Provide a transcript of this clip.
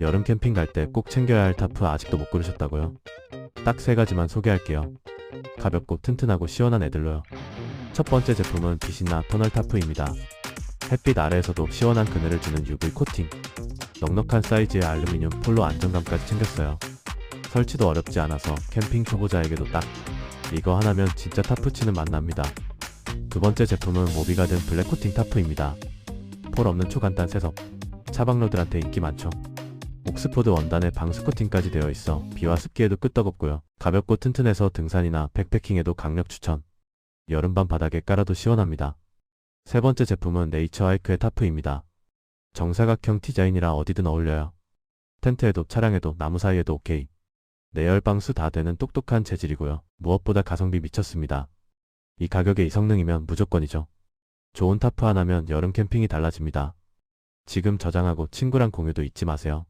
여름 캠핑 갈 때 꼭 챙겨야 할 타프 아직도 못 고르셨다고요? 딱 세 가지만 소개할게요. 가볍고 튼튼하고 시원한 애들로요. 첫 번째 제품은 빛이나 터널 타프입니다. 햇빛 아래에서도 시원한 그늘을 주는 UV 코팅. 넉넉한 사이즈의 알루미늄 폴로 안정감까지 챙겼어요. 설치도 어렵지 않아서 캠핑 초보자에게도 딱 이거 하나면 진짜 타프 치는 맛 납니다. 두 번째 제품은 모비가 든 블랙 코팅 타프입니다. 폴 없는 초간단 세섭. 차박러들한테 인기 많죠. 옥스포드 원단에 방수 코팅까지 되어 있어 비와 습기에도 끄떡없고요. 가볍고 튼튼해서 등산이나 백패킹에도 강력 추천. 여름밤 바닥에 깔아도 시원합니다. 세 번째 제품은 네이처 하이크의 타프입니다. 정사각형 디자인이라 어디든 어울려요. 텐트에도 차량에도 나무 사이에도 오케이. 내열 방수 다 되는 똑똑한 재질이고요. 무엇보다 가성비 미쳤습니다. 이 가격에 이 성능이면 무조건이죠. 좋은 타프 하나면 여름 캠핑이 달라집니다. 지금 저장하고 친구랑 공유도 잊지 마세요.